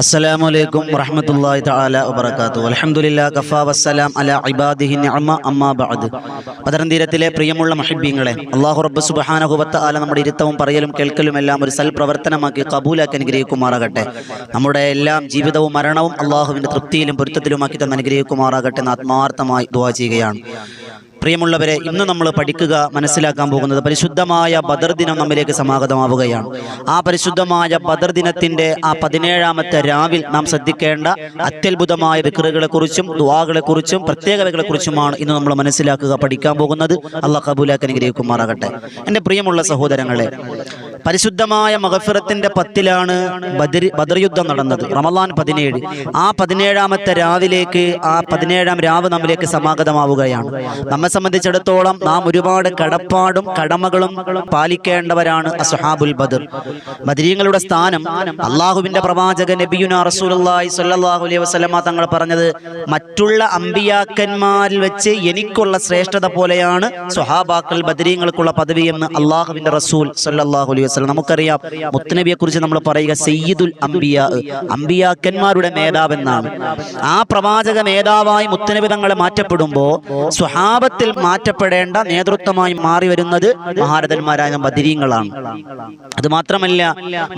അസ്സലാമു അലൈക്കും വറഹ്മത്തുള്ളാഹി തആല വബറകാതുഹു. അൽഹംദുലില്ലാ കഫാ വസ്സലാം അലാ ഇബാദിഹി നിഅമ അമ്മാ ബഅദ്. പതരന്തീരത്തിലെ പ്രിയമുള്ള മഹിബീങ്ങളെ അല്ലാഹു റബ്ബ് സുബ്ഹാനഹു വ തആല നമ്മുടെ ഇരുത്തവും പറയലും കേൾക്കലും എല്ലാം ഒരു സൽപ്രവർത്തനമാക്കി കബൂലാക്കി അനുഗ്രഹിക്കുമാറാകട്ടെ. നമ്മുടെ എല്ലാം ജീവിതവും മരണവും അള്ളാഹുവിന്റെ തൃപ്തിയിലും പൊരുത്തത്തിലുമാക്കി തന്നെ അനുഗ്രഹിക്കുമാറാകട്ടെ എന്ന് ആത്മാർത്ഥമായി ദുആ ചെയ്യുകയാണ്. പ്രിയമുള്ളവരെ ഇന്ന് നമ്മൾ പഠിക്കുക മനസ്സിലാക്കാൻ പോകുന്നത് പരിശുദ്ധമായ ബദർ ദിനം നമ്മിലേക്ക് സമാഗതമാവുകയാണ്. ആ പരിശുദ്ധമായ ബദർ ദിനത്തിന്റെ ആ പതിനേഴാമത്തെ രാവിൽ നാം ശ്രദ്ധിക്കേണ്ട അത്യത്ഭുതമായ കുറിച്ചും പ്രത്യേകതകളെ കുറിച്ചുമാണ് ഇന്ന് നമ്മൾ മനസ്സിലാക്കുക പഠിക്കാൻ പോകുന്നത്. അള്ളാഹ് കബൂലാക്ക് അനുഗ്രഹിക്കുമാറാകട്ടെ. എന്റെ പ്രിയമുള്ള സഹോദരങ്ങളെ പരിശുദ്ധമായ മഹഫിറത്തിന്റെ പത്തിലാണ് ബദർ യുദ്ധം നടന്നത്. റമലാൻ പതിനേഴ്. ആ പതിനേഴാമത്തെ രാവിലേക്ക് ആ പതിനേഴാം രാവ് നമ്മിലേക്ക് സമാഗതമാവുകയാണ്. നമ്മെ സംബന്ധിച്ചിടത്തോളം നാം ഒരുപാട് കടപ്പാടും കടമകളും പാലിക്കേണ്ടവരാണ് അസുഹാബുൽ ബദർ. ബദരീങ്ങളുടെ സ്ഥാനം അള്ളാഹുവിന്റെ പ്രവാചകൻ നബിയുന റസൂലുള്ളാഹി സ്വല്ലല്ലാഹു അലൈഹി വസ്ലമ തങ്ങൾ പറഞ്ഞത് മറ്റുള്ള അമ്പിയാക്കന്മാരിൽ വെച്ച് എനിക്കുള്ള ശ്രേഷ്ഠത പോലെയാണ് സുഹാബാക്കൾ ബദരീങ്ങൾക്കുള്ള പദവി എന്ന് അള്ളാഹുവിന്റെ റസൂൽ സല്ലാഹു അലൈഹി വസല്ലം നമുക്കറിയാം മുത്തനബിയെ കുറിച്ച് നമ്മൾ പറയുക സയ്യിദുൽ അംബിയ അംബിയാക്കന്മാരുടെ നേതാവെന്നാണ് ആ പ്രവാചക നേതാവായി മുത്തനബി തങ്ങളെ മാറ്റപ്പെടുമ്പോൾ സ്വഹാബത്തിൽ മാറ്റപ്പെടേണ്ട നേതൃത്വമായി മാറി വരുന്നത് മഹാരഥന്മാരായ ബദിരീങ്ങളാണ്. അത് മാത്രമല്ല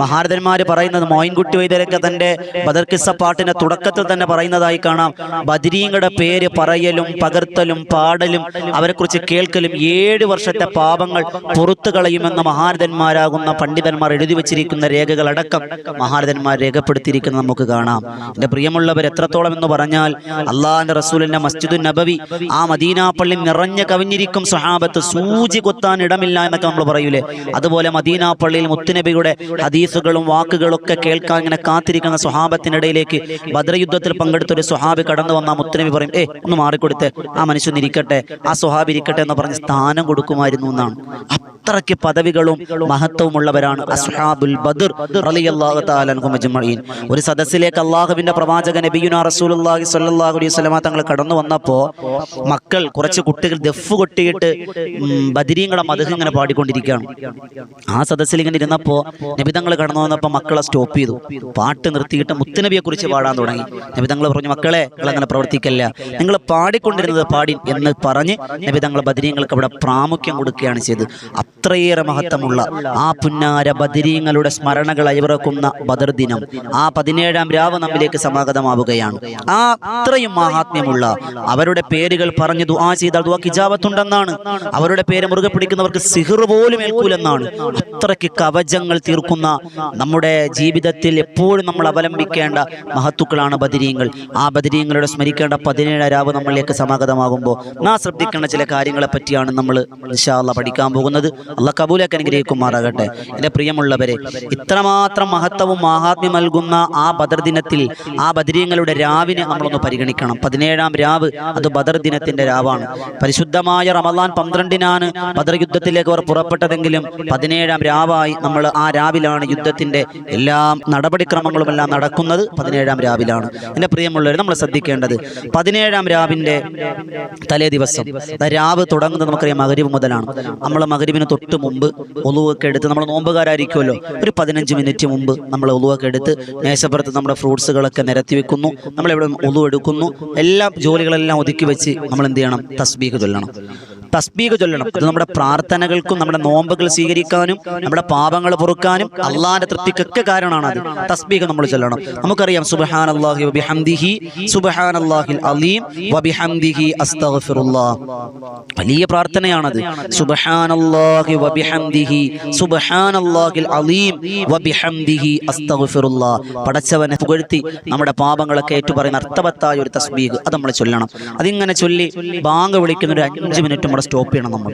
മഹാരഥന്മാര് പറയുന്നത് മോയിൻകുട്ടി വൈദ്യരൊക്കെ തന്റെ ബദർക്കിസ പാട്ടിന്റെ തുടക്കത്തിൽ തന്നെ പറയുന്നതായി കാണാം. ബദിരീങ്ങളുടെ പേര് പറയലും പകർത്തലും പാടലും അവരെക്കുറിച്ച് കേൾക്കലും ഏഴ് വർഷത്തെ പാപങ്ങൾ പുറത്തു കളയുമെന്ന മഹാരഥന്മാരാകുന്ന. പണ്ഡിതന്മാർ എഴുതി വച്ചിരിക്കുന്ന രേഖകളടക്കം മഹാരഥന്മാർ രേഖപ്പെടുത്തിയിരിക്കുന്നത് നമുക്ക് കാണാം. എന്റെ പ്രിയമുള്ളവർ എത്രത്തോളം എന്ന് പറഞ്ഞാൽ അള്ളാഹിന്റെ റസൂലിന്റെ മസ്ജിദുൻ നബവി ആ മദീന പള്ളി നിറഞ്ഞു കവിഞ്ഞിരിക്കും സ്വഹാബത്ത് സൂചി കൊത്താൻ ഇടമില്ല എന്നൊക്കെ നമ്മൾ പറയൂലേ? അതുപോലെ മദീന പള്ളിയിൽ മുത്തുനബിയുടെ ഹദീസുകളും വാക്കുകളൊക്കെ കേൾക്കാൻ ഇങ്ങനെ കാത്തിരിക്കുന്ന സ്വഹാബത്തിനിടയിലേക്ക് ഭദ്രയുദ്ധത്തിൽ പങ്കെടുത്ത ഒരു സ്വഹാബി കടന്നു വന്ന മുത്തുനബി പറയും ഏ ഒന്ന് മാറിക്കൊടുത്ത് ആ മനുഷ്യൻ ഇരിക്കട്ടെ ആ സ്വഹാബി ഇരിക്കട്ടെ എന്ന് പറഞ്ഞ് സ്ഥാനം കൊടുക്കുമായിരുന്നു എന്നാണ്. അത്രയ്ക്ക് പദവികളും മഹത്വമുള്ളവരാണ് അസ്ഹാബുൽ ബദർ റളിയല്ലാഹു തആല ഒരു സദസ്സിലേക്ക് അള്ളാഹുവിന്റെ പ്രവാചകൻ നബിയുന റസൂലുള്ളാഹി സ്വല്ലല്ലാഹു അലൈഹി തങ്ങൾ കടന്നു വന്നപ്പോൾ മക്കൾ കുറച്ച് കുട്ടികൾ ദഫ് കൊട്ടിയിട്ട് ബദിരീങ്ങളെ മധു ഇങ്ങനെ പാടിക്കൊണ്ടിരിക്കുകയാണ്. ആ സദസ്സിൽ ഇങ്ങനെ ഇരുന്നപ്പോൾ നബി തങ്ങൾ കടന്നു വന്നപ്പോൾ മക്കളെ സ്റ്റോപ്പ് ചെയ്തു. പാട്ട് നിർത്തിയിട്ട് മുത്തുനബിയെ കുറിച്ച് പാടാൻ തുടങ്ങി. നബി തങ്ങൾ പറഞ്ഞു മക്കളെ അങ്ങനെ പ്രവർത്തിക്കല്ല. നിങ്ങൾ പാടിക്കൊണ്ടിരുന്നത് പാടി എന്ന് പറഞ്ഞ് നബി തങ്ങൾ ബദരീങ്ങൾക്ക് അവിടെ പ്രാമുഖ്യം കൊടുക്കുകയാണ് ചെയ്തത്. അത്രയേറെ മഹത്വമുള്ള ആ പുന്നാര ബദരീങ്ങളുടെ സ്മരണകൾ അയവിറക്കുന്ന ബദർ ദിനം. ആ പതിനേഴാം രാവ് നമ്മിലേക്ക് സമാഗതമാവുകയാണ്. ആ അത്രയും മാഹാത്മ്യമുള്ള അവരുടെ പേരുകൾ പറഞ്ഞു ദുആ ചെയ്താൽ ദുആ കിജാവത്തുണ്ടെന്നാണ് അവരുടെ പേര് മുറുകെ പിടിക്കുന്നവർക്ക് സിഹിർ പോലും ഏൽക്കൂലെന്നാണ്. അത്രയ്ക്ക് കവചങ്ങൾ തീർക്കുന്ന നമ്മുടെ ജീവിതത്തിൽ എപ്പോഴും നമ്മൾ അവലംബിക്കേണ്ട മഹത്തുക്കളാണ് ബദരീങ്ങൾ. ആ ബദരീങ്ങളുടെ സ്മരിക്കേണ്ട പതിനേഴാം രാവ് നമ്മളിലേക്ക് സമാഗതമാകുമ്പോൾ നാ ശ്രദ്ധിക്കേണ്ട ചില കാര്യങ്ങളെ പറ്റിയാണ് നമ്മൾ ഇൻഷാല്ല പഠിക്കാൻ പോകുന്നത്. അള്ളാഹ് കബൂലൊക്കെ അനുഗ്രഹിക്കുമാറാകട്ടെ. എന്റെ പ്രിയമുള്ളവരെ ഇത്രമാത്രം മഹത്വവും മഹാത്മ്യം നൽകുന്ന ആ ബദർ ദിനത്തിൽ ആ ബദരീങ്ങളുടെ രാവിനെ നമ്മളൊന്ന് പരിഗണിക്കണം. പതിനേഴാം രാവ് അത് ബദർ ദിനത്തിന്റെ രാവാണ്. പരിശുദ്ധമായ റമദാൻ പന്ത്രണ്ടിനാണ് ബദർ യുദ്ധത്തിലേക്ക് അവർ പുറപ്പെട്ടതെങ്കിലും പതിനേഴാം രാവായി നമ്മൾ ആ രാവിലാണ് യുദ്ധത്തിന്റെ എല്ലാ നടപടിക്രമങ്ങളും എല്ലാം നടക്കുന്നത് പതിനേഴാം രാവിലാണ്. എന്റെ പ്രിയമുള്ളവർ നമ്മൾ ശ്രദ്ധിക്കേണ്ടത് പതിനേഴാം രാവിന്റെ തലേ ദിവസം. രാവ് തുടങ്ങുന്നത് നമുക്കറിയാം മകരിവ് മുതലാണ്. നമ്മൾ മകരിവിന് തൊട്ട് മുമ്പ് ഒലുവൊക്കെ എടുത്ത് നമ്മൾ നോമ്പുകാരായിരിക്കുമല്ലോ. ഒരു പതിനഞ്ച് മിനിറ്റ് മുമ്പ് നമ്മൾ ഒലുവൊക്കെ എടുത്ത് മേശപ്പുറത്ത് നമ്മുടെ ഫ്രൂട്ട്സുകളൊക്കെ നിരത്തി വെക്കുന്നു. നമ്മൾ ഇവിടെ ഒലു എടുക്കുന്നു എല്ലാ ജോലികളെല്ലാം ഒതുക്കി വെച്ച് നമ്മൾ എന്ത് ചെയ്യണം? തസ്ബീഹ് ചൊല്ലണം. തസ്ബീഹ് ചൊല്ലണം. അത് നമ്മുടെ പ്രാർത്ഥനകൾക്കും നമ്മുടെ നോമ്പുകൾ സ്വീകരിക്കാനും നമ്മുടെ പാപങ്ങൾ പൊറുക്കാനും അള്ളാന്റെ തൃപ്തിക്കൊക്കെ കാരണമാണ് അത്. തസ്ബീഹ് നമ്മൾ ചൊല്ലണം. നമുക്കറിയാം സുബ്ഹാനല്ലാഹി വബിഹംദിഹി സുബ്ഹാനല്ലാഹിൽ അലീം വബിഹംദിഹി വലിയ പ്രാർത്ഥനയാണത്. വബിഹംദിഹി അലീം വബിഹംദിഹി പടച്ചവനെ പുകഴ്ത്തി നമ്മുടെ പാപങ്ങളൊക്കെ ഏറ്റുപറയുന്ന അർത്ഥവത്തായ ഒരു തസ്ബീഹ് അത് നമ്മൾ ചൊല്ലണം. അതിങ്ങനെ ചൊല്ലി ബാങ്ക് വിളിക്കുന്ന ഒരു അഞ്ച് മിനിറ്റ് നമ്മുടെ സ്റ്റോപ്പ് ചെയ്യണം നമ്മൾ.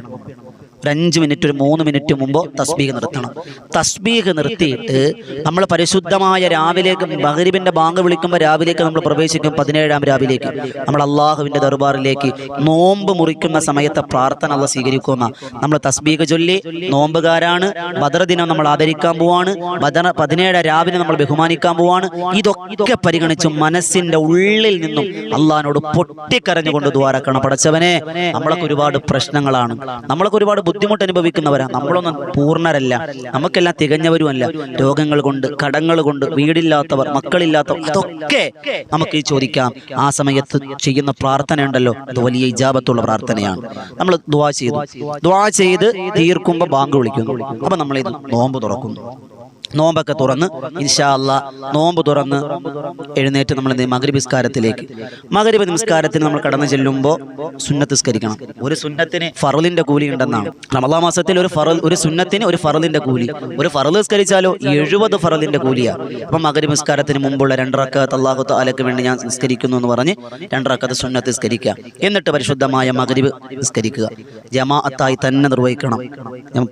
ഒരു അഞ്ച് മിനിറ്റ് ഒരു മൂന്ന് മിനിറ്റ് മുമ്പ് തസ്ബീഹ് നിർത്തണം. തസ്ബീഹ് നിർത്തിയിട്ട് നമ്മൾ പരിശുദ്ധമായ രാവിലേക്ക് മഹരിബിന്റെ ബാങ്ക് വിളിക്കുമ്പോൾ രാവിലേക്ക് നമ്മൾ പ്രവേശിക്കും പതിനേഴാം രാവിലേക്ക്. നമ്മൾ അള്ളാഹുവിന്റെ ദർബാറിലേക്ക് നോമ്പ് മുറിക്കുന്ന സമയത്തെ പ്രാർത്ഥന അള്ള സ്വീകരിക്കുന്ന നമ്മൾ തസ്ബീഹ് ചൊല്ലി നോമ്പുകാരാണ് ബദർ ദിനം നമ്മൾ ആദരിക്കാൻ പോവാണ് ബദർ പതിനേഴ് രാവിലെ നമ്മൾ ബഹുമാനിക്കാൻ പോവാണ്. ഇതൊക്കെ പരിഗണിച്ച് മനസ്സിന്റെ ഉള്ളിൽ നിന്നും അള്ളഹാനോട് പൊട്ടിക്കരഞ്ഞുകൊണ്ട് ദ്വാരക്കണം പടച്ചവനെ നമ്മളൊക്കെ ഒരുപാട് പ്രശ്നങ്ങളാണ്. നമ്മളൊക്കെ ഒരുപാട് ബുദ്ധിമുട്ട് അനുഭവിക്കുന്നവരാണ് നമ്മളൊന്നും പൂർണരല്ല. നമുക്കെല്ലാം തികഞ്ഞവരുമല്ല. രോഗങ്ങൾ കൊണ്ട് കടങ്ങൾ കൊണ്ട് വീടില്ലാത്തവർ മക്കളില്ലാത്തവർ അതൊക്കെ നമുക്ക് ഈ ചോദിക്കാം. ആ സമയത്ത് ചെയ്യുന്ന പ്രാർത്ഥന ഉണ്ടല്ലോ അത് വലിയ ഇജാബത്തുള്ള പ്രാർത്ഥനയാണ്. നമ്മൾ ദ്വാ ചെയ്തു. ദ്വാ ചെയ്ത് തീർക്കുമ്പോൾ ബാങ്ക് വിളിക്കുന്നു. അപ്പൊ നമ്മൾ ഇത് നോമ്പ് തുറക്കുന്നു. നോമ്പൊക്കെ തുറന്ന് ഇൻഷാ അല്ല നോമ്പ് തുറന്ന് എഴുന്നേറ്റ് നമ്മൾ എന്ത് മകരി നിസ്കാരത്തിലേക്ക്. മകരീബ് നിസ്കാരത്തിന് നമ്മൾ കടന്നു ചെല്ലുമ്പോൾ സുന്നത്ത് നിസ്കരിക്കണം. ഒരു സുന്നത്തിന് ഫറലിന്റെ കൂലി ഉണ്ടെന്നാണ്. റമദാ മാസത്തിൽ ഒരു ഫറൽ ഒരു സുന്നത്തിന് ഒരു ഫറലിന്റെ കൂലി. ഒരു ഫറൽ നിസ്കരിച്ചാലോ എഴുപത് ഫറലിന്റെ കൂലിയാണ് അപ്പം മകരി നിസ്കാരത്തിന് മുമ്പുള്ള രണ്ടറക്കത്ത് അള്ളാഹു അലക്ക് വേണ്ടി ഞാൻ നിസ്കരിക്കുന്നു എന്ന് പറഞ്ഞ് രണ്ടറക്കത്ത് സുന്നത്ത് നിസ്കരിക്കുക. എന്നിട്ട് പരിശുദ്ധമായ മകരിബ് നിസ്കരിക്കുക. ജമാഅത്തായി തന്നെ നിർവഹിക്കണം.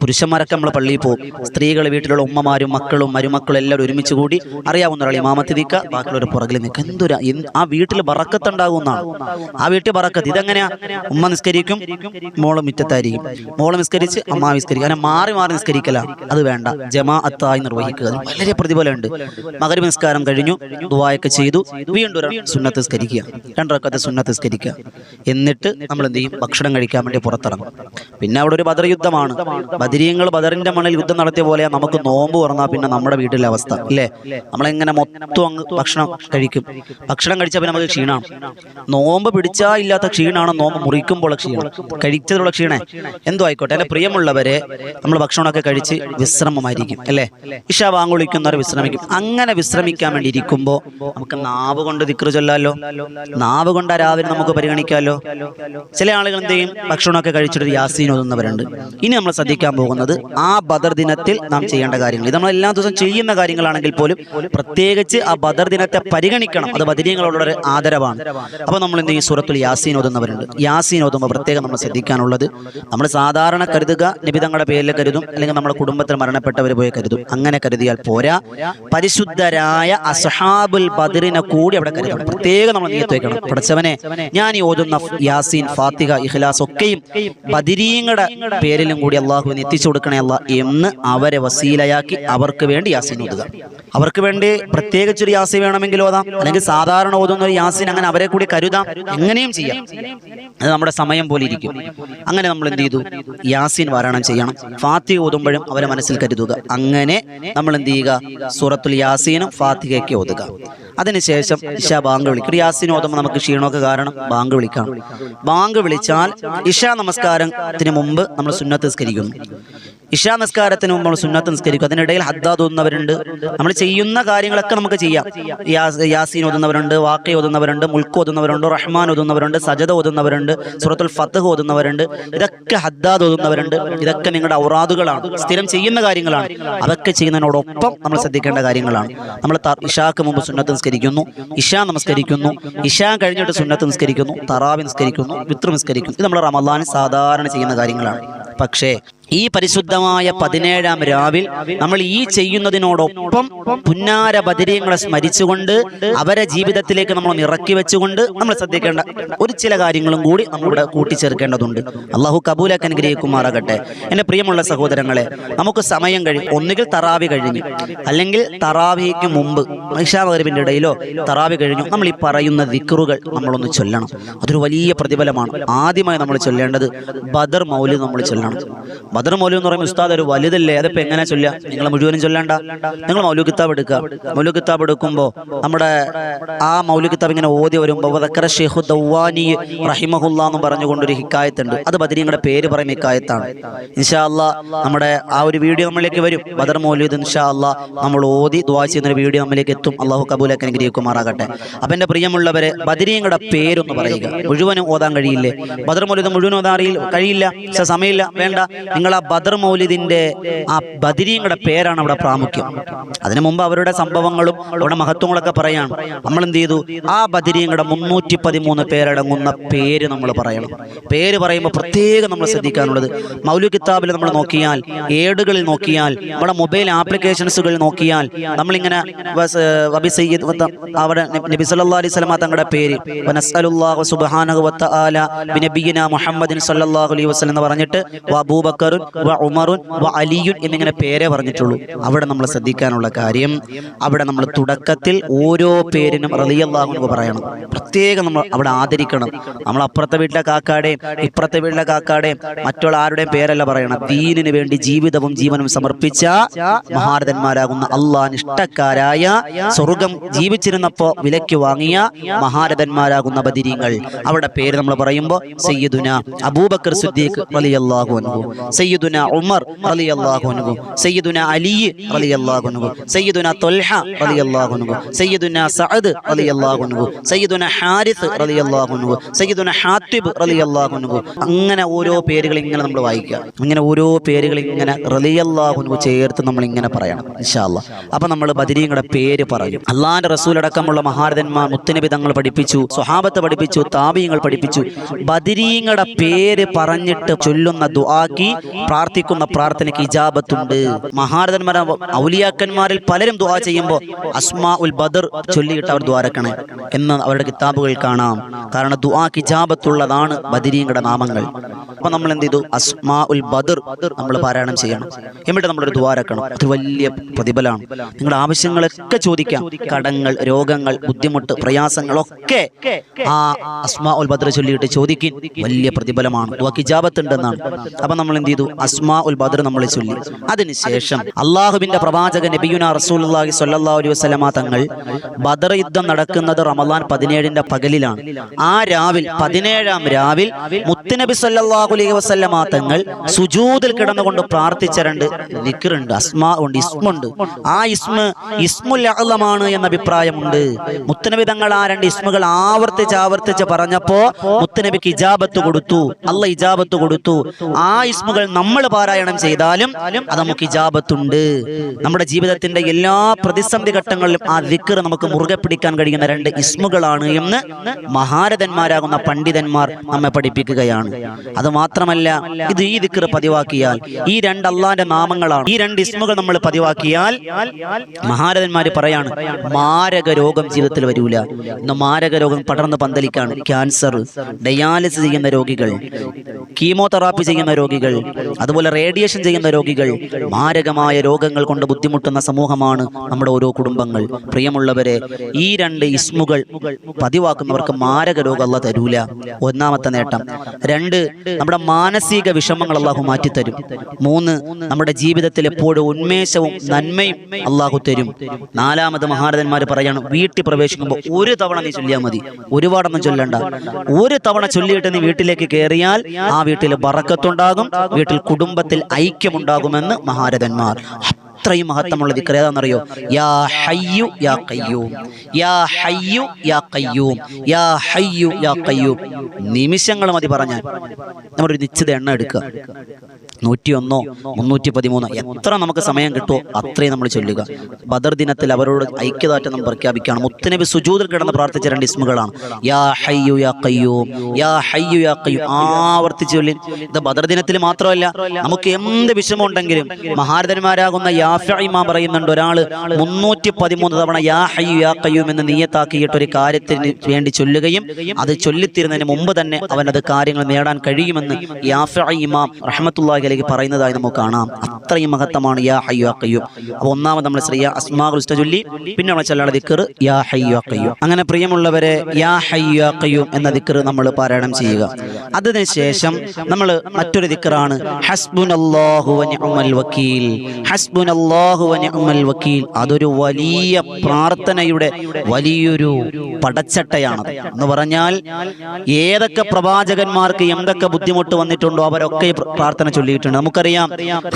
പുരുഷന്മാരൊക്കെ നമ്മൾ പള്ളിയിൽ പോകും. സ്ത്രീകൾ വീട്ടിലുള്ള ഉമ്മമാരും മക്കളും മരുമക്കളും എല്ലാവരും ഒരുമിച്ച് കൂടി അറിയാവുന്ന ഒരാൾ ഇമാമത്ത് നിൽക്കുക ബാക്കിയുള്ളവർ പുറകിൽ നിൽക്കുക എന്തൊരു ആ വീട്ടിൽ ബറക്കത്തുണ്ടാകുന്നതാണ് ആ വീട്ടിൽ ബറക്കത്ത്. ഇതെങ്ങനെയാ? ഉമ്മ നിസ്കരിക്കും മോൾ മുറ്റത്തായിരിക്കും. മോൾ നിസ്കരിച്ച് അമ്മ നിസ്കരിക്കും. അങ്ങനെ മാറി മാറി നിസ്കരിക്കല. അത് വേണ്ട. ജമാഅത്തായി നിർവഹിക്കുക. വളരെ പ്രതിഫലമുണ്ട്. മകര നിസ്കാരം കഴിഞ്ഞു. ദുവായൊക്കെ ചെയ്തു. വീണ്ടും ഒരു സുന്നത്ത് നിസ്കരിക്കുക. രണ്ടറക്കത്തെ സുന്നത്ത് നിസ്കരിക്കുക. എന്നിട്ട് നമ്മൾ എന്ത് ചെയ്യും? ഭക്ഷണം കഴിക്കാൻ വേണ്ടി പുറത്തിറങ്ങും. പിന്നെ അവിടെ ഒരു ബദർ യുദ്ധമാണ്. ബദരീങ്ങൾ ബദറിന്റെ മണ്ണിൽ യുദ്ധം നടത്തിയ പോലെ നമുക്ക് നോമ്പ് തുറന്നാൽ പിന്നെ നമ്മുടെ വീട്ടിലെ അവസ്ഥ അല്ലേ നമ്മളെങ്ങനെ മൊത്തം അങ്ങ് ഭക്ഷണം കഴിക്കും? ഭക്ഷണം കഴിച്ചാൽ പിന്നെ നമുക്ക് ക്ഷീണമാണ് നോമ്പ് പിടിച്ചാൽ ഇല്ലാത്ത ക്ഷീണമാണ് നോമ്പ് മുറിക്കുമ്പോൾ ക്ഷീണം. കഴിച്ചതുള്ള ക്ഷീണേ. എന്തോ ആയിക്കോട്ടെ. അല്ലെ പ്രിയമുള്ളവരെ നമ്മൾ ഭക്ഷണമൊക്കെ കഴിച്ച് വിശ്രമമായിരിക്കും അല്ലേ? ഇഷ വാങ്ങൊളിക്കുന്നവർ വിശ്രമിക്കും. അങ്ങനെ വിശ്രമിക്കാൻ വേണ്ടി ഇരിക്കുമ്പോൾ നമുക്ക് നാവ് കൊണ്ട് ദിക്റ് ചൊല്ലാലോ? നാവ് കൊണ്ട് രാവിലെ നമുക്ക് പരിഗണിക്കാമല്ലോ ചില ആളുകൾ എന്ത് ചെയ്യും? ഭക്ഷണമൊക്കെ കഴിച്ചിട്ട് യാസീൻ ഒതുന്നവരുണ്ട് ഇനി നമ്മൾ ശ്രദ്ധിക്കാൻ പോകുന്നത് ആ ബദർ ദിനത്തിൽ നാം ചെയ്യേണ്ട കാര്യങ്ങൾ. ഇത് നമ്മൾ എല്ലാ ദിവസവും ചെയ്യുന്ന കാര്യങ്ങളാണെങ്കിൽ പോലും പ്രത്യേകിച്ച് ആ ബദർ ദിനത്തെ പരിഗണിക്കണം. അത് ബദരീങ്ങളോടുള്ള ആദരവാണ്. അപ്പോൾ നമ്മൾ എന്ത് ഈ സൂറത്തുൽ യാസീൻ ഓതുന്നവരുണ്ട്. യാസീൻ ഓതുമ്പോൾ പ്രത്യേകം നമ്മൾ ശ്രദ്ധിക്കാനുള്ളത് നമ്മൾ സാധാരണ കരുതുക നിബിതങ്ങളുടെ പേരിൽ കരുതും അല്ലെങ്കിൽ നമ്മുടെ കുടുംബത്തിൽ മരണപ്പെട്ടവർ പോയി കരുതും. അങ്ങനെ കരുതിയാൽ പോരാ. പരിശുദ്ധരായ അസഹാബുൽ ബദറിനെ കൂടി അവിടെ കരുതണം. പ്രത്യേകം നമ്മൾ നീയത്ത് വെക്കണം പഠിച്ചവനെ ഞാൻ ഈ ഓതുന്ന യാസീൻ ഫാത്തിഹ ഇഖ്ലാസ് ഒക്കെയും ബദിരീങ്ങളുടെ പേരിലും കൂടി അള്ളാഹുവിന് എത്തിച്ചു കൊടുക്കണേ അല്ല എന്ന് അവരെ വസീലയാക്കി അവർക്ക് വേണ്ടി യാസിൻ ഓതുക. അവർക്ക് വേണ്ടി പ്രത്യേകിച്ചൊരു യാസി വേണമെങ്കിൽ ഓതാം. അല്ലെങ്കിൽ സാധാരണ ഓതുന്ന ഒരു യാസിൻ അങ്ങനെ അവരെ കൂടി കരുതാം. എങ്ങനെയും ചെയ്യാം. അത് നമ്മുടെ സമയം പോലെ ഇരിക്കും. അങ്ങനെ നമ്മൾ എന്ത് ചെയ്തു? യാസിൻ വാരായണം ചെയ്യണം. ഫാത്തി ഓതുമ്പോഴും അവരെ മനസ്സിൽ കരുതുക. അങ്ങനെ നമ്മൾ എന്ത് ചെയ്യുക? സൂറത്തുൽ യാസീനും ഫാത്തിഹയ്ക്ക് ഓതുക. അതിനുശേഷം ഇഷ ബാങ്ക് വിളിക്കും. ഒരു യാസീൻ ഓതുമ്പോൾ നമുക്ക് ക്ഷീണമൊക്കെ കാരണം ബാങ്ക് വിളിക്കാം. ബാങ്ക് വിളിച്ചാൽ ഇഷ നമസ്കാരത്തിന് മുമ്പ് നമ്മൾ സുന്നത്ത് നിസ്കരിക്കുന്നു. ഇഷ നമസ്കാരത്തിന് മുമ്പ് നമ്മൾ സുന്നത്ത് നിസ്കരിക്കും. അതിനിടയിൽ ഹദ്ദാദ് ഓതുന്നവരുണ്ട് നമ്മൾ ചെയ്യുന്ന കാര്യങ്ങളൊക്കെ നമുക്ക് ചെയ്യാം. യാസ് യാസീൻ ഓതുന്നവരുണ്ട് വാക്കി ഓതുന്നവരുണ്ട് മുൽക്ക് ഓതുന്നവരുണ്ട് റഹ്മാൻ ഓതുന്നവരുണ്ട് സജദ ഓതുന്നവരുണ്ട് സുറത്തുൽ ഫത്തഹ് ഓതുന്നവരുണ്ട്. ഇതൊക്കെ ഹദ്ദാദ് ഓതുന്നവരുണ്ട്. ഇതൊക്കെ നിങ്ങളുടെ ഔറാദുകളാണ്. സ്ഥിരം ചെയ്യുന്ന കാര്യങ്ങളാണ്. അതൊക്കെ ചെയ്യുന്നതിനോടൊപ്പം നമ്മൾ ശ്രദ്ധിക്കേണ്ട കാര്യങ്ങളാണ്. നമ്മൾ ഇഷാക്ക് മുമ്പ് സുന്നത്ത് നിസ്കരിക്കുന്നു. ഇഷ നമസ്കരിക്കുന്നു. ഇഷ കഴിഞ്ഞിട്ട് സുന്നത്ത് നിസ്കരിക്കുന്നു. തറാവി നിസ്കരിക്കുന്നു. വിത്ര നിസ്കരിക്കുന്നു. ഇത് നമ്മൾ റമദാൻ സാധാരണ ചെയ്യുന്ന കാര്യങ്ങളാണ്. പക്ഷേ ഈ പരിശുദ്ധമായ പതിനേഴാം രാവിൽ നമ്മൾ ഈ ചെയ്യുന്നതിനോടൊപ്പം പുന്നാര ബദരീങ്ങളെ സ്മരിച്ചുകൊണ്ട് അവരെ ജീവിതത്തിലേക്ക് നമ്മൾ ഇറക്കി വെച്ചുകൊണ്ട് നമ്മൾ ശ്രദ്ധിക്കേണ്ട ഒരു ചില കാര്യങ്ങളും കൂടി നമ്മളിവിടെ കൂട്ടിച്ചേർക്കേണ്ടതുണ്ട്. അള്ളാഹു കബൂലക്ക് അനുഗ്രഹിക്കുമാറാകട്ടെ. എന്റെ പ്രിയമുള്ള സഹോദരങ്ങളെ നമുക്ക് സമയം കഴിഞ്ഞു ഒന്നുകിൽ തറാവി കഴിഞ്ഞു അല്ലെങ്കിൽ തറാവിക്ക് മുമ്പ് മഹിഷാമകരിവിന്റെ ഇടയിലോ തറാവി കഴിഞ്ഞു നമ്മൾ ഈ പറയുന്ന ദിക്റുകൾ നമ്മളൊന്ന് ചൊല്ലണം. അതൊരു വലിയ പ്രതിഫലമാണ്. ആദ്യമായി നമ്മൾ ചൊല്ലേണ്ടത് ബദർ മൗലി നമ്മൾ ചൊല്ലണം. ബദർ മൗലി എന്ന് പറയുമ്പോൾ ഉസ്താദ് ഒരു വലുതല്ലേ? അതിപ്പോ എങ്ങനെ ചൊല്ലുക? നിങ്ങൾ മുഴുവനും ചൊല്ലണ്ട? നിങ്ങൾ മൗലു കിതാബ് എടുക്കുക. മൗലു കിതാബ് എടുക്കുമ്പോൾ നമ്മുടെ ആ മൗലു കിതാബ് ഇങ്ങനെ ഓതി വരുമ്പോൾ വദക്കറ ഷെയ്ഖു ദൗവാനി റഹിമഹുല്ല എന്ന് പറഞ്ഞുകൊണ്ടൊരു ഹിക്കായത്തുണ്ട്. അത് ബദരിയുടെ പേര് പറയും ഹിക്കായത്താണ്. ഇൻഷാ അല്ലാ നമ്മുടെ ആ ഒരു വീഡിയോ നമ്മളിലേക്ക് വരും. ബദർ മൗലൂദ് ഇൻഷാ അല്ലാ നമ്മൾ ഓതി ദ്വാ ചെയ്യുന്ന ഒരു വീഡിയോ നമ്മളിലേക്ക് എത്തും. അള്ളാഹു കബൂലൊക്കെ അനുഗ്രഹിക്കുമാറാകട്ടെ. അപ്പം എന്റെ പ്രിയമുള്ളവരെ ബദരീങ്ങളുടെ പേരൊന്ന് പറയുക. മുഴുവനും ഓതാൻ കഴിയില്ലേ? ബദർ മൗലൂദ് മുഴുവൻ ഓതാൻ കഴിയില്ല? സമയമില്ല. വേണ്ട. നിങ്ങൾ ആ ബദർ മൗലിദിന്റെ ആ ബദരീങ്ങളുടെ പേരാണ് അവിടെ പ്രാമുഖ്യം. അതിനു മുമ്പ് അവരുടെ സംഭവങ്ങളും അവരുടെ മഹത്വങ്ങളൊക്കെ പറയാണ്. നമ്മൾ എന്ത് ചെയ്തു? ആ ബദരീങ്ങളുടെ മുന്നൂറ്റി പതിമൂന്ന് പേരടങ്ങുന്ന പേര് നമ്മൾ പറയണം. പേര് പറയുമ്പോൾ പ്രത്യേകം നമ്മൾ ശ്രദ്ധിക്കാനുള്ളത്. മൗലി കിതാബിൽ നമ്മൾ നോക്കിയാൽ ഏടുകളിൽ നോക്കിയാൽ നമ്മുടെ മൊബൈൽ ആപ്ലിക്കേഷൻസുകളിൽ നോക്കിയാൽ നമ്മളിങ്ങനെ വബി സയ്യിദ് വത്ത- അവിടെ നബി- നബി അലൈഹി വസല്ലമ തങ്ങളുടെ പേര് വനസ്അലുല്ലാഹു സുബ്ഹാനഹു വതആല ബിനബിയിന മുഹമ്മദിൻ സല്ലല്ലാഹു അലൈഹി എന്ന് പറഞ്ഞിട്ട് വ വ ഉമറുൻ വ അലിയുൻ എന്നിങ്ങനെ പേരെ പറഞ്ഞിട്ടുള്ളൂ. അവിടെ നമ്മൾ ശ്രദ്ധിക്കാനുള്ള കാര്യം അവിടെ നമ്മൾ തുടക്കത്തിൽ ഓരോ പേരിനും റളിയല്ലാഹു അൻഹു പറയണം. പ്രത്യേകം നമ്മൾ അവിടെ ആദരിക്കണം. നമ്മൾ അപ്പുറത്തെ വീട്ടിലെ കാക്കാടെ ഇപ്പുറത്തെ വീട്ടിലെ കാക്കാടെ മറ്റുള്ള ആരുടെയും പേരല്ല പറയണം. ദീനിന് വേണ്ടി ജീവിതവും ജീവനും സമർപ്പിച്ച മഹാരഥന്മാരാകുന്ന അള്ളാൻ ഇഷ്ടക്കാരായ സ്വർഗം ജീവിച്ചിരുന്നപ്പോ വിലയ്ക്ക് വാങ്ങിയ മഹാരഥന്മാരാകുന്ന ബദിരീങ്ങൾ. അവരുടെ പേര് നമ്മൾ പറയുമ്പോൾ സയ്യിദുന അബൂബക്കർ സിദ്ദീഖ് റളിയല്ലാഹു അൻഹു. സയ്യിദുന ഉമർ റളിയല്ലാഹു അൻഹു സയ്യിദുന അലി റളിയല്ലാഹു അൻഹു സയ്യിദുന ത്വൽഹ റളിയല്ലാഹു അൻഹു സയ്യിദുന സഅദ് റളിയല്ലാഹു അൻഹു സയ്യിദുന ഹാരിസ് റളിയല്ലാഹു അൻഹു സയ്യിദുന ഹാത്തിബ് റളിയല്ലാഹു അൻഹു. അങ്ങനെ ഓരോ പേരുകൾ ഇങ്ങനെ നമ്മൾ വായിക്കുക. ഇങ്ങനെ ഓരോ പേരുകൾ ഇങ്ങനെ റളിയല്ലാഹു അൻഹു ചേർത്ത് നമ്മൾ ഇങ്ങനെ പറയണം ഇൻഷാ അല്ലാ അപ്പൊ നമ്മൾ ബദരീങ്ങളുടെ പേര് പറയും. അള്ളാന്റെ റസൂൽ അടക്കമുള്ള മഹാരഥന്മാർ മുത്തനബി തങ്ങൾ പഠിപ്പിച്ചു സ്വഹാബത്ത് പഠിപ്പിച്ചു താപീയങ്ങൾ പഠിപ്പിച്ചു. ബദരീങ്ങളുടെ പേര് പറഞ്ഞിട്ട് ചൊല്ലുന്ന ദുആക്കി പ്രാർത്ഥിക്കുന്ന പ്രാർത്ഥനയ്ക്ക് ഇജാബത്തുണ്ട്. മഹാരഥന്മാരെ ഔലിയാക്കന്മാരിൽ പലരും ദുആ ചെയ്യുമ്പോൾ അസ്മാ ഉൽ ബദർ ചൊല്ലിയിട്ട് അവർ ദ്വാരക്കണേ എന്ന് അവരുടെ കിതാബുകൾ കാണാം. കാരണം ദുആ ഇജാബത്തുള്ളതാണ് ബദരീങ്ങളുടെ നാമങ്ങൾ. അപ്പൊ നമ്മൾ എന്ത് ചെയ്തു? അസ്മാ ഉൽ ബദർ നമ്മൾ പാരായണം ചെയ്യണം. എന്നിട്ട് നമ്മളൊരു ദ്വാരക്കണം അത് വലിയ പ്രതിഫലമാണ്. നിങ്ങളുടെ ആവശ്യങ്ങളൊക്കെ ചോദിക്കാം. കടങ്ങൾ രോഗങ്ങൾ ബുദ്ധിമുട്ട് പ്രയാസങ്ങളൊക്കെ ആ അസ്മാ ഉൽ ബദർ ചൊല്ലിയിട്ട് ചോദിക്കും. വലിയ പ്രതിഫലമാണ്. ഹിജാബത്ത് ഉണ്ടെന്നാണ് അപ്പൊ നമ്മൾ എന്ത് ചെയ്തു? അസ്മാ ഉൽ ബദർ നമ്മൾ ചൊല്ലി. അതിനുശേഷം അള്ളാഹുബിന്റെ പ്രവാചകൻ നബിയുന റസൂലുള്ളാഹി സ്വല്ലല്ലാഹു അലൈഹി വസല്ലമ തങ്ങൾ ബദർ യുദ്ധം നടക്കുന്നത് റമദാൻ പതിനേഴിന്റെ പകലിലാണ്. ആ രാവിൽ പതിനേഴാം രാവിൽ മുത്തുനബി അലൈഹി വസല്ലമ തങ്ങൾ സുജൂതിൽ കിടന്നുകൊണ്ട് പ്രാർത്ഥിച്ച രണ്ട് നിക്കറുണ്ട് അസ്മാ ഉണ്ട് ഇസ്മുണ്ട് ആ ഇസ്മ ഇസ്മുൽ അഹ്ലമാണ് എന്ന അഭിപ്രായമുണ്ട്. മുത്തനബി തങ്ങൾ ആ രണ്ട് ഇസ്മുകൾ ആവർത്തിച്ച് ആവർത്തിച്ച് പറഞ്ഞപ്പോ മുത്തനബിക്ക് ഇജാബത്ത് കൊടുത്തു. അല്ല ഇജാബത്ത് കൊടുത്തു. ആ ഇസ്മുകൾ നമ്മൾ പാരായണം ചെയ്താലും അത് നമുക്ക് ഇജാബത്തുണ്ട്. നമ്മുടെ ജീവിതത്തിന്റെ എല്ലാ പ്രതിസന്ധി ഘട്ടങ്ങളിലും ആ ദിക്കർ നമുക്ക് മുറുകെ പിടിക്കാൻ കഴിയുന്ന രണ്ട് ഇസ്മുകളാണ് എന്ന് മഹാരഥന്മാരാകുന്ന പണ്ഡിതന്മാർ നമ്മെ പഠിപ്പിക്കുകയാണ്. അത് മാത്രമല്ല ഇത് ഈ ദിക്കർ പതിവാക്കിയാൽ ഈ രണ്ട് അള്ളാന്റെ നാമങ്ങളാണ് ഈ രണ്ട് ഇസ്മുകൾ നമ്മൾ പതിവാക്കിയാൽ മഹാരഥന്മാര് പറയാണ് മാരക രോഗം ജീവിതത്തിൽ വരൂല. ഇന്ന് മാരക രോഗം പടർന്ന് പന്തലിക്കാണ്. ക്യാൻസർ ഡയാലിസിസ് ചെയ്യുന്ന രോഗികൾ കീമോതെറാപ്പി ചെയ്യുന്ന രോഗികൾ അതുപോലെ റേഡിയേഷൻ ചെയ്യുന്ന രോഗികൾ മാരകമായ രോഗങ്ങൾ കൊണ്ട് ബുദ്ധിമുട്ടുന്ന സമൂഹമാണ് നമ്മുടെ ഓരോ കുടുംബങ്ങൾ. പ്രിയമുള്ളവരെ ഈ രണ്ട് ഇസ്മുകൾ പതിവാക്കുന്നവർക്ക് മാരക രോഗം തരൂല. ഒന്നാമത്തെ നേട്ടം. രണ്ട് നമ്മുടെ മാനസിക വിഷമങ്ങൾ അള്ളാഹു മാറ്റിത്തരും. മൂന്ന് നമ്മുടെ ജീവിതത്തിൽ എപ്പോഴും ഉന്മേഷവും നന്മയും അള്ളാഹു തരും. നാലാമത് മഹാരഥന്മാർ പറയാണ് വീട്ടിൽ പ്രവേശിക്കുമ്പോൾ ഒരു തവണ നീ ചൊല്ലിയാൽ മതി. ഒരുപാടൊന്നും ചൊല്ലണ്ട. ഒരു തവണ ചൊല്ലിയിട്ട് നീ വീട്ടിലേക്ക് കയറിയാൽ ആ വീട്ടിൽ ബറക്കത്തുണ്ടാകും വീട്ടിൽ കുടുംബത്തിൽ ഐക്യമുണ്ടാകുമെന്ന് മഹാരഥന്മാർ. അത്രയും മഹത്വമുള്ള ദിക്കർ ഏതാണെന്നറിയോ യാ ഹയ്യു യാ കയ്യൂം യാ ഹയ്യു യാ കയ്യൂം യാ ഹയ്യു യാ കയ്യൂം നിമിഷങ്ങൾ മതി പറഞ്ഞാൽ. നമ്മളൊരു നിശ്ചിത എണ്ണ എടുക്കുക. നൂറ്റിയൊന്നോ മുന്നൂറ്റി പതിമൂന്നോ എത്ര നമുക്ക് സമയം കിട്ടുമോ അത്രയും നമ്മൾ ചൊല്ലുക. ബദർ ദിനത്തിൽ അവരോട് ഐക്യദാറ്റം നമ്മൾ പ്രഖ്യാപിക്കുകയാണ്. മുത്തനബി സുജൂതിൽ കിടന്ന് പ്രാർത്ഥിച്ച രണ്ട് ഇസ്മുകളാണ്. യാ ഹയ്യു യാ കയ്യൂം യാ ഹയ്യു യാ കയ്യൂം ആവർത്തിച്ച് ചൊല്ലി. ഇത് ബദർ ദിനത്തിൽ മാത്രമല്ല നമുക്ക് എന്ത് വിഷമമുണ്ടെങ്കിലും മഹാരഥന്മാരാകുന്ന യാഫ ഇമാം പറയുന്നുണ്ട് ഒരാൾ മുന്നൂറ്റി പതിമൂന്ന് തവണ യാ ഹയ്യു യാ കയ്യൂം എന്ന് നിയത്താക്കിയിട്ട് ഒരു കാര്യത്തിന് വേണ്ടി ചൊല്ലുകയും അത് ചൊല്ലിത്തീരുന്നതിന് മുമ്പ് തന്നെ അവനത് കാര്യങ്ങൾ നേടാൻ കഴിയുമെന്ന് യാഫി ഇമാം റഹ്മത്തുള്ളാഹി അലൈഹി പറയുന്നതായി നമുക്ക് കാണാം. അത്രയും മഹത്വമാണ് യാ ഹയ്യു യാ കയ്യൂം അപ്പോൾ ഒന്നാമത് നമ്മൾ ശ്രീ അസ്മാഉൽ ഹുസ്ന ചൊല്ലി പിന്നെ നമ്മൾ ചെല്ലാൻ ദിക്കർ യാ ഹയ്യു യാ കയ്യൂം അങ്ങനെ പ്രിയമുള്ളവരെ യാ ഹയ്യു യാ കയ്യൂം എന്ന ദിക്കർ നമ്മൾ പാരായണം ചെയ്യുക. അതിനുശേഷം നമ്മൾ മറ്റൊരു ദിക്കറാണ് വ നിഅമൽ വക്കീൽ ഹസ്ബുനല്ലാഹു വക്കീൽ. അതൊരു വലിയ പ്രാർത്ഥനയുടെ വലിയൊരു പടച്ചട്ടയാണ്. എന്ന് പറഞ്ഞാൽ ഏതൊക്കെ പ്രവാചകന്മാർക്ക് എന്തൊക്കെ ബുദ്ധിമുട്ട് വന്നിട്ടുണ്ടോ അവരൊക്കെ പ്രാർത്ഥന ചൊല്ലിയിട്ടുണ്ട്. നമുക്കറിയാം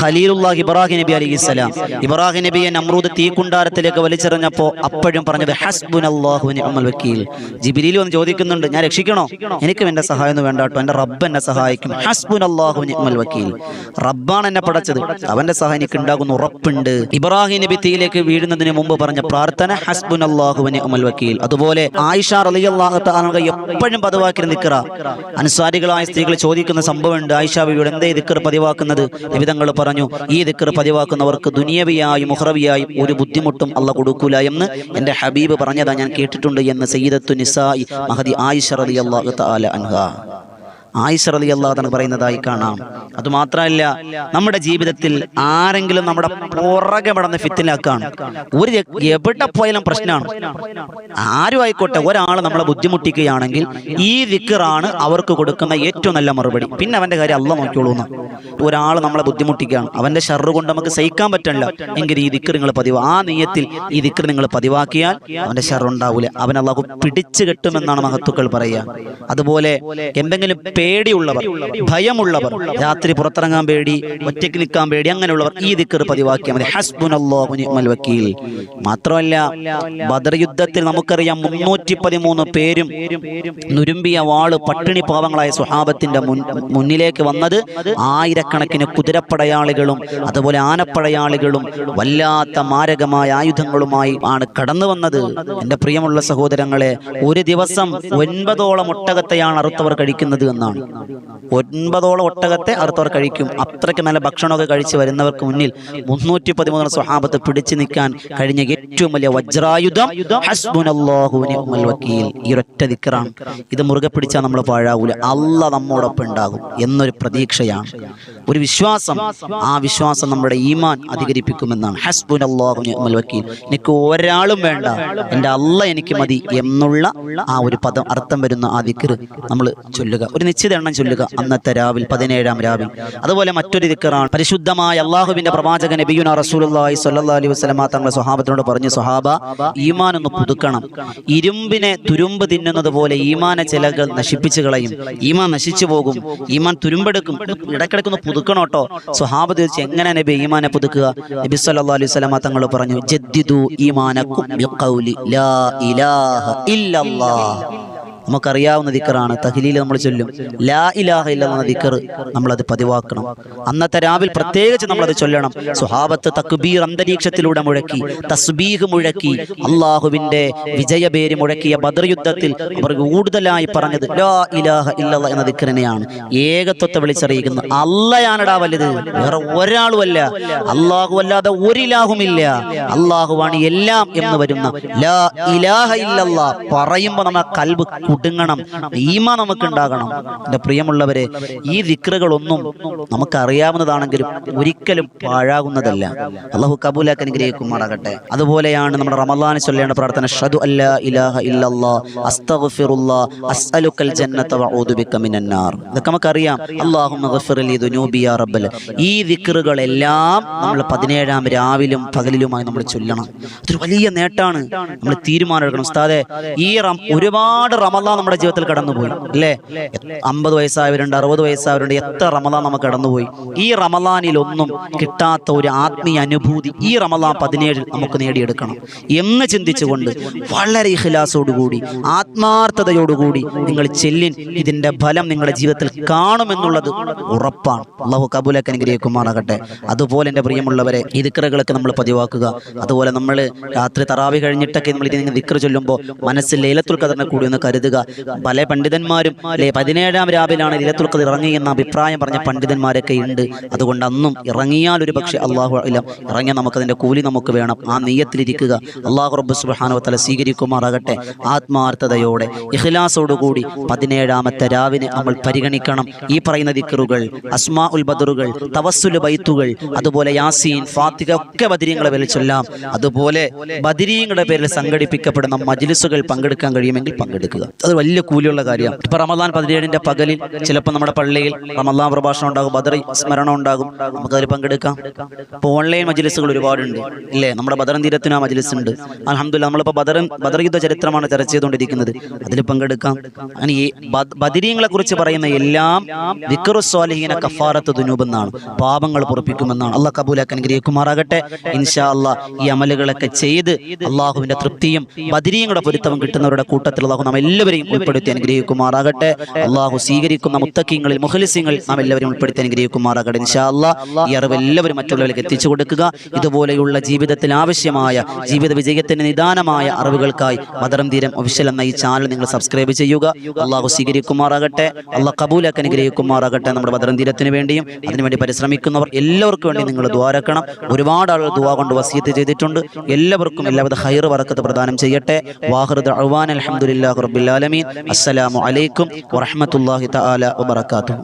ഖലീലുല്ലാഹ് ഇബ്രാഹിം നബി അലി ഇസ്ലാം ഇബ്രാഹിം നബിയെ നമ്രൂദ് തീക്കുണ്ടാരത്തിലേക്ക് വലിച്ചെറിഞ്ഞപ്പോ അപ്പോഴും പറഞ്ഞത് ഹസ്ബുൻ വ നിഅമൽ വക്കീൽ. ജിബിലിയിൽ വന്ന് ചോദിക്കുന്നുണ്ട് ഞാൻ രക്ഷിക്കണോ? എനിക്കും എന്റെ സഹായം ഒന്നും വേണ്ട റബ്ബ് എന്നെ സഹായിക്കും. ഹസ്ബുൻ വ നിഅമൽ വക്കീൽ. റബ്ബാണ് എന്നെ പടച്ചത്. അവന്റെ സഹായം എനിക്ക് ഉണ്ടാകുന്ന ഉറപ്പുണ്ട് ഇബ്രാഹിം നബി തീയിലേക്ക് വീഴുന്നതിന് മുമ്പ് പറഞ്ഞ പ്രാർത്ഥന ഹസ്ബുൻ അള്ളാഹുവിനെ ഉമൽ വക്കീൽ. അതുപോലെ ആയിഷ റളിയല്ലാഹു തആല എപ്പോഴും പതിവാക്കി നിൽക്കറ അനുസാരികളായ സ്ത്രീകൾ ചോദിക്കുന്ന സംഭവമുണ്ട്. ആയിഷ ബിബിയോട് എന്തേ ദിക്കർ പതിവാക്കുന്നത്? വിവിധങ്ങൾ പറഞ്ഞു ഈ ദിക്കർ പതിവാക്കുന്നവർക്ക് ദുനിയവിയായും മുഹറവിയായും ഒരു ബുദ്ധിമുട്ടും അല്ല കൊടുക്കൂല എന്ന് എന്റെ ഹബീബ് പറഞ്ഞതാ ഞാൻ കേട്ടിട്ടുണ്ട് എന്ന് സയ്യിദത്തു നിസായി മഹദി ആയിഷ റളിയല്ലാഹു തആല അൻഹ. ആയിഷ അലി അള്ളാഹ് പറയുന്നതായി കാണാം. അത് മാത്രമല്ല നമ്മുടെ ജീവിതത്തിൽ ആരെങ്കിലും നമ്മുടെ പുറകെ പടന്ന് ഫിത്തിലാക്കാണ് ഒരു എവിടെ പോയാലും പ്രശ്നമാണ്. ആരും ആയിക്കോട്ടെ ഒരാൾ നമ്മളെ ബുദ്ധിമുട്ടിക്കുകയാണെങ്കിൽ ഈ വിക്കറാണ് അവർക്ക് കൊടുക്കുന്ന ഏറ്റവും നല്ല മറുപടി. പിന്നെ അവന്റെ കാര്യം അല്ല നോക്കിയോളൂ ഒരാൾ നമ്മളെ ബുദ്ധിമുട്ടിക്കുകയാണ്. അവന്റെ ഷർറ് കൊണ്ട് നമുക്ക് സഹിക്കാൻ പറ്റണില്ല. എങ്കിൽ ഈ ദിക്കർ നിങ്ങൾ പതിവ്. ആ നീയത്തിൽ ഈ ദിക്കർ നിങ്ങൾ പതിവാക്കിയാൽ അവന്റെ ഷർറ് ഉണ്ടാവൂല. അവൻ അള്ളാഹു പിടിച്ചു കെട്ടുമെന്നാണ് മഹത്തുക്കൾ പറയുക. അതുപോലെ എന്തെങ്കിലും പേടിയുള്ളവർ ഭയമുള്ളവർ രാത്രി പുറത്തിറങ്ങാൻ പേടി ഒറ്റയ്ക്ക് നിൽക്കാൻ പേടി അങ്ങനെയുള്ളവർ ഈ ദിക്കർ പതിവാക്കിയാൽ മതി. നിഅ്മൽ വക്കീൽ. മാത്രമല്ല ബദർ യുദ്ധത്തിൽ നമുക്കറിയാം മുന്നൂറ്റി പതിമൂന്ന് പേരും നുരുമ്പിയ വാൾ പട്ടിണി പാവങ്ങളായ സുഹാബത്തിന്റെ മുൻ മുന്നിലേക്ക് വന്നത് ആയിരക്കണക്കിന് കുതിരപ്പടയാളികളും അതുപോലെ ആനപ്പടയാളികളും വല്ലാത്ത മാരകമായ ആയുധങ്ങളുമായി ആണ് കടന്നു വന്നത്. എന്റെ പ്രിയമുള്ള സഹോദരങ്ങളെ ഒരു ദിവസം ഒൻപതോളം ഒട്ടകത്തെയാണ് അറുത്തവർ കഴിക്കുന്നത് എന്നാണ്. ഒൻപതോളം ഒട്ടകത്തെ അറുത്തവർ കഴിക്കും. അത്രയ്ക്ക് നല്ല ഭക്ഷണമൊക്കെ കഴിച്ച് വരുന്നവർക്ക് മുന്നിൽ മുന്നൂറ്റി പതിമൂന്ന് സ്വഹാബത്ത് പിടിച്ചു നിൽക്കാൻ കഴിഞ്ഞ ഏറ്റവും വലിയ വജ്രായുധം ഈ ഒറ്റ ദിക്കറാണ് ഇത് മുറുകെ പിടിച്ചാൽ നമ്മൾ പാഴാവൂല. അല്ല നമ്മോടൊപ്പം ഉണ്ടാകും എന്നൊരു പ്രതീക്ഷയാണ്. ഒരു വിശ്വാസം ആ വിശ്വാസം നമ്മുടെ ഈമാൻ അധികരിപ്പിക്കുമെന്നാണ്. ഹസ്ബുൻ നിഅ്മൽ വക്കീൽ. എനിക്ക് ഒരാളും വേണ്ട. എന്റെ അല്ല എനിക്ക് മതി എന്നുള്ള ആ ഒരു പദം അർത്ഥം വരുന്ന ആ ദിക്കർ നമ്മൾ ചൊല്ലുക. ഒരു നിശ്ചിത എണ്ണം ചൊല്ലുക. അന്നത്തെ രാവിൽ പതിനേഴാം രാവിൽ. അതുപോലെ മറ്റൊരു ദിക്കറാണ്. പരിശുദ്ധമായ അള്ളാഹുവിന്റെ പ്രവാചകൻ നബിയുന റസൂലുള്ളാഹി സ്വല്ലല്ലാഹി അലൈഹി വസല്ലമ തങ്ങളുടെ സ്വഹാബത്തിനോട് പറഞ്ഞു സ്വഹാബ ഈമാൻ ഒന്ന് പുതുക്കണം. ഇരുമ്പിനെ തുരുമ്പ് തിന്നുന്നത് പോലെ ഈമാന ചിലകൾ നശിപ്പിച്ചു കളയും. ഈമാൻ നശിച്ചു പോകും. ഈമാൻ തുരുമ്പെടുക്കും. ഇടക്കിടക്കൊന്ന് പുതുക്കണം കേട്ടോ. സ്വഹാബ തീർച്ച എങ്ങനെ നബി ഈമാനെ പുതുക്കുക? നബി സല്ലാ അലൈഹി സ്വലമ തങ്ങൾ പറഞ്ഞു ജദ്ദിദു ഈമാനക്കും ലാ ഇലാഹ ഇല്ലല്ലാഹ്. നമുക്കറിയാവുന്ന ദിക്കറാണ്. തഹ്ലീൽ നമ്മൾ ചൊല്ലും. ലാ ഇലാഹ ഇല്ലെന്ന ദിക്കർ നമ്മളത് പതിവാക്കണം. അന്നത്തെ രാവിൽ പ്രത്യേകിച്ച് നമ്മളത് ചൊല്ലണം. സുഹാബത്ത് തക്ബീർ അന്തരീക്ഷത്തിലൂടെ മുഴക്കി തസ്ബീഹ് മുഴക്കി അള്ളാഹുവിന്റെ വിജയപേര് മുഴക്കിയ ബദർ യുദ്ധത്തിൽ അവർ കൂടുതലായി പറഞ്ഞത് ലാ ഇലാഹ ഇല്ലല്ല എന്ന ദിക്കറിനെയാണ്. ഏകത്വത്തെ വിളിച്ചറിയിക്കുന്നത് അല്ലയാണടാ വലുത്. വേറെ ഒരാളുമല്ല. അള്ളാഹു അല്ലാതെ ഒരിലാഹുമില്ല. അള്ളാഹുവാണ് എല്ലാം എന്ന് വരുന്ന ലാ ഇലാഹ ഇല്ലല്ല പറയുമ്പോൾ നമ്മൾ കൽബ് കുടുങ്ങണം ഈമ നമുക്ക് ഉണ്ടാകണം എന്റെ പ്രിയമുള്ളവരെ ഈ ദിക്റുകളൊന്നും നമുക്ക് അറിയാവുന്നതാണെങ്കിലും ഒരിക്കലും പാഴാകുന്നതല്ല. അള്ളാഹു കബൂലാക്ക് അനുഗ്രഹിക്കുമാറാകട്ടെ. അതുപോലെയാണ് നമ്മുടെ റമദാന് ചൊല്ലേണ്ട പ്രാർത്ഥന ഷദു അല്ലാ ഇലാഹ ഇല്ലല്ലാ അസ്അലുക്കൽ ജന്നത വഅഊദു ബിക മിനന്നാർ ഇതൊക്കെ നമുക്കറിയാം. അല്ലാഹുമ്മ ഗഫിർ ലി ദുനൂബി യാ റബ്ബൽ. ഈ ദിക്റുകളെല്ലാം നമ്മൾ പതിനേഴാം രാവിലും പകലിലുമായി നമ്മൾ ചൊല്ലണം. അതൊരു വലിയ നേട്ടാണ്. നമ്മൾ തീരുമാനം എടുക്കണം. ഉസ്താദെ ഈ ഒരുപാട് റമദാൻ നമ്മുടെ ജീവിതത്തിൽ കടന്നുപോയി. അല്ലേ? അമ്പത് വയസ്സായവരുണ്ട് അറുപത് വയസ്സായവരുണ്ട് എത്ര റമദാൻ നമുക്ക് കടന്നുപോയി. ഈ റമദാനിലൊന്നും കിട്ടാത്ത ഒരു ആത്മീയ അനുഭൂതി ഈ റമദാൻ പതിനേഴിൽ നമുക്ക് നേടിയെടുക്കണം. എന്ന് ചിന്തിച്ചുകൊണ്ട് വളരെ ഇഖ്ലാസോടുകൂടി ആത്മാർത്ഥതയോടുകൂടി നിങ്ങൾ ചെല്ലിൻ ഇതിന്റെ ഫലം നിങ്ങളുടെ ജീവിതത്തിൽ കാണുമെന്നുള്ളത് ഉറപ്പാണ്. അള്ളാഹു കബൂലക്ക് അനുഗ്രഹിക്കുമാറാകട്ടെ. അതുപോലെ എന്റെ പ്രിയമുള്ളവരെ ഈ ദിക്റുകളൊക്കെ നമ്മൾ പതിവാക്കുക. അതുപോലെ നമ്മൾ രാത്രി തറാവി കഴിഞ്ഞിട്ടൊക്കെ നമ്മൾ ഇതിന് ദിക്ർ ചൊല്ലുമ്പോൾ മനസ്സിൽ ലേലത്തുൽ ഖദറിനെ കൂടി ഒന്ന് കരുതുക. പല പണ്ഡിതന്മാരും അല്ലെ പതിനേഴാം രാവിലാണ് ഇലത്തുൽക്കത് ഖദർ ഇറങ്ങി എന്ന അഭിപ്രായം പറഞ്ഞ പണ്ഡിതന്മാരൊക്കെ ഉണ്ട്. അതുകൊണ്ട് അന്നും ഇറങ്ങിയാൽ ഒരു പക്ഷേ അള്ളാഹു ഇല്ല ഇറങ്ങിയാൽ അതിന്റെ കൂലി നമുക്ക് വേണം. ആ നെയ്യത്തിലിരിക്കുക അള്ളാഹു റബ്ബ് സുബാനോ തല സ്വീകരിക്കുമാറാകട്ടെ. ആത്മാർത്ഥതയോടെ ഇഖ്ലാസോടുകൂടി പതിനേഴാമത്തെ രാവിനെ നമ്മൾ പരിഗണിക്കണം. ഈ പറയുന്ന ദിക്കറുകൾ അസ്മാ ഉൽ ബദറുകൾ തവസ്സുൽ ബൈത്തുകൾ അതുപോലെ യാസീൻ ഫാത്തിക ഒക്കെ ബദിരീങ്ങളെ പേരിൽ ചൊല്ലാം. അതുപോലെ ബദിരീങ്ങളുടെ പേരിൽ സംഘടിപ്പിക്കപ്പെടുന്ന മജിലിസുകൾ പങ്കെടുക്കാൻ കഴിയുമെങ്കിൽ പങ്കെടുക്കുക. അത് വലിയ കൂലിയുള്ള കാര്യമാണ്. ഇപ്പൊ റമദാൻ പതിനേഴിന്റെ പകലിൽ ചിലപ്പോൾ നമ്മുടെ പള്ളിയിൽ റമദാൻ പ്രഭാഷണം ഉണ്ടാകും ബദർ സ്മരണം ഉണ്ടാകും. നമുക്ക് അതിൽ പങ്കെടുക്കാം. ഇപ്പോൾ ഓൺലൈൻ മജ്ലിസുകൾ ഒരുപാടുണ്ട് ഇല്ലേ? നമ്മുടെ ബദറൻ തീരത്തിന് ആ മജ്ലിസ് ഉണ്ട് അലഹമില്ല നമ്മളിപ്പോൾ ബദറും ബദർ യുദ്ധ ചരിത്രമാണ് ചർച്ച ചെയ്തുകൊണ്ടിരിക്കുന്നത്. അതിൽ പങ്കെടുക്കാം. അങ്ങനെ ഈ ബദ- ബദരീങ്ങളെ കുറിച്ച് പറയുന്ന എല്ലാം വിക്റുസ്വാലിഹീന കഫാറത്ത് ദുനൂപെന്നാണ് പാപങ്ങൾ പൊറപ്പിക്കുമെന്നാണ്. അള്ളാഹ് കബൂലാക്കാൻ അനുഗ്രഹിക്കുമാറാകട്ടെ. ഇൻഷാ അള്ളാഹ് ഈ അമലുകളൊക്കെ ചെയ്ത് അള്ളാഹുവിന്റെ തൃപ്തിയും ബദരീങ്ങളുടെ പൊരുത്തവും കിട്ടുന്നവരുടെ കൂട്ടത്തിൽ അള്ളാഹു നാം എല്ലാവരെയും ഉൾപ്പെടുത്തി അനുഗ്രഹിക്കുമാറാകട്ടെ. അള്ളാഹു സ്വീകരിക്കുന്ന മുത്തക്കിങ്ങളിൽ മുഹലിസിങ്ങൾ നാം എല്ലാവരും ഉൾപ്പെടുത്തി അനുഗ്രഹിക്കുമാറാകട്ടെ. ഇൻഷാല്ല ഈ അറിവ് എല്ലാവരും മറ്റുള്ളവരിലേക്ക് എത്തിച്ചു കൊടുക്കുക. ഇതുപോലെയുള്ള ജീവിതത്തിൽ ആവശ്യമായ ജീവിത വിജയത്തിന് നിദാനമായ അറിവുകൾക്കായി മദറം തീരം ഒഫീഷ്യൽ എന്ന ഈ ചാനൽ നിങ്ങൾ സബ്സ്ക്രൈബ് ചെയ്യുക. അള്ളാഹു സ്വീകരിക്കുമാറാകട്ടെ. അള്ളാഹ് കബൂലാക്ക് അനുഗ്രഹിക്കുമാറാകട്ടെ നമ്മുടെ മദറം തീരത്തിന് വേണ്ടിയും അതിനുവേണ്ടി പരിശ്രമിക്കുന്നവർ എല്ലാവർക്കും വേണ്ടി നിങ്ങൾ ദ്വാരക്കണം ഒരുപാട് ആളുകൾ ദുവാ കൊണ്ട് വസീത്ത് ചെയ്തിട്ടുണ്ട്. എല്ലാവർക്കും എല്ലാവിധ ഹൈർ വറക്കത്ത് പ്രദാനം ചെയ്യട്ടെ. വാഹൃദ് അഹ്വാൻ അലഹമുല്ലാ ആലമീൻ. അസ്സലാമു അലൈക്കും വറഹ്മത്തുള്ളാഹി തആല വബറകാതുഹു.